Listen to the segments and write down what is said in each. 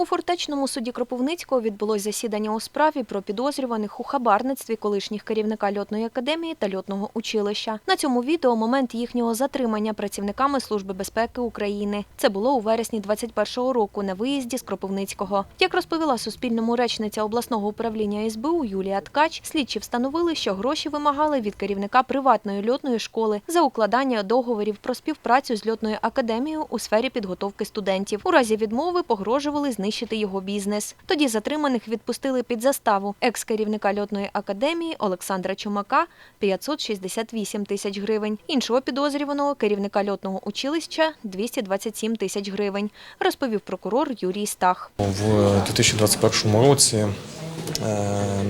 У фортечному суді Кропивницького відбулось засідання у справі про підозрюваних у хабарництві колишніх керівника льотної академії та льотного училища. На цьому відео момент їхнього затримання працівниками Служби безпеки України. Це було у вересні 21-го року на виїзді з Кропивницького. Як розповіла Суспільному речниця обласного управління СБУ Юлія Ткач, слідчі встановили, що гроші вимагали від керівника приватної льотної школи за укладання договорів про співпрацю з льотною академією у сфері підготовки студентів. У разі відмови погрожували знищити його бізнес. Тоді затриманих відпустили під заставу екс-керівника льотної академії Олександра Чумака 568 тисяч гривень. Іншого підозрюваного керівника льотного училища 227 тисяч гривень, розповів прокурор Юрій Стах. В 2021 році е,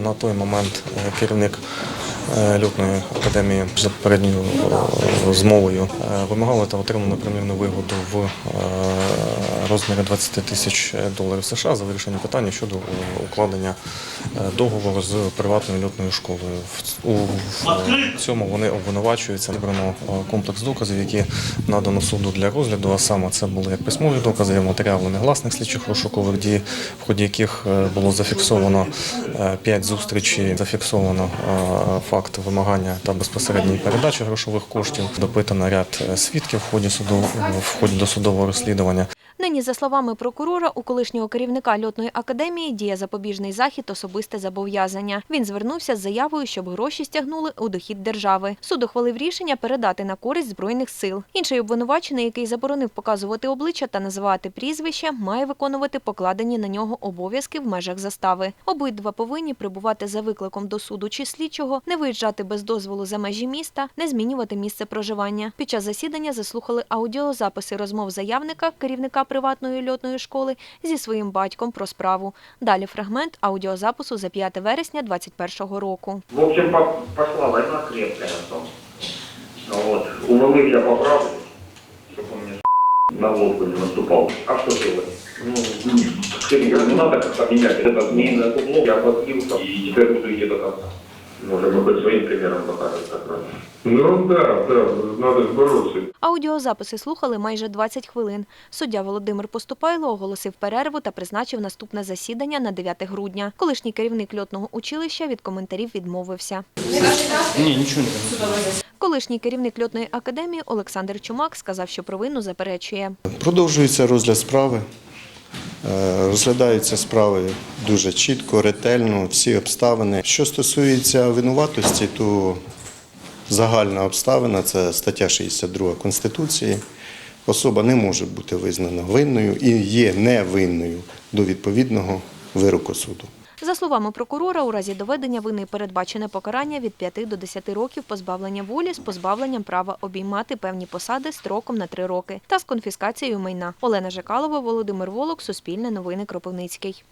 на той момент е, керівник е, льотної академії за попередньою змовою вимагали та отримали примірну вигоду в розмірі 20 тисяч доларів США за вирішення питання щодо е, укладення е, договору з приватною льотною школою. В- У цьому вони обвинувачуються. Зібрано е, комплекс доказів, які надано суду для розгляду. А саме це були як письмові докази, і матеріали негласних слідчих розшукових дій, в ході яких е, було зафіксовано е, п'ять зустрічей, зафіксовано е, факт вимагання та безпосередньої передачі грошових коштів. Допитано ряд е, свідків в ході суду в ході досудового розслідування. Нині, за словами прокурора, у колишнього керівника льотної академії діє запобіжний захід особисте зобов'язання. Він звернувся з заявою, щоб гроші стягнули у дохід держави. Суд ухвалив рішення передати на користь збройних сил. Інший обвинувачений, який заборонив показувати обличчя та називати прізвище, має виконувати покладені на нього обов'язки в межах застави. Обидва повинні прибувати за викликом до суду чи слідчого, не виїжджати без дозволу за межі міста, не змінювати місце проживання. Під час засідання заслухали аудіозаписи розмов заявника, керівника приватної льотної школи, зі своїм батьком про справу. Далі фрагмент аудіозапису за 5 вересня 2021 року. В общем, по- пошла война крепкая на том. Вот. У Волы я поправлю, чтобы он мне на лодку не наступал. А что делать? Ну, серьезно, не надо как-то менять. Это змеиное кубло, я подбился и теперь буду идти до конца. Может, мы хоть своим примером покажем, как надо. Ну да, да, надо ж бороться. Аудіозаписи слухали майже 20 хвилин. Суддя Володимир Поступайло оголосив перерву та призначив наступне засідання на 9 грудня. Колишній керівник льотного училища від коментарів відмовився. Ні, нічого не. Колишній керівник льотної академії Олександр Чумак сказав, що провину заперечує. Продовжується розгляд справи. Е, Розглядаються справи дуже чітко, ретельно, всі обставини. Що стосується винуватості, то загальна обставина це стаття 62 Конституції. Особа не може бути визнана винною і є невинною до відповідного вироку суду. За словами прокурора, у разі доведення вини передбачене покарання від 5 до 10 років позбавлення волі з позбавленням права обіймати певні посади строком на 3 роки та з конфіскацією майна. Олена Жекалова, Володимир Волок, Суспільне новини Кропивницький.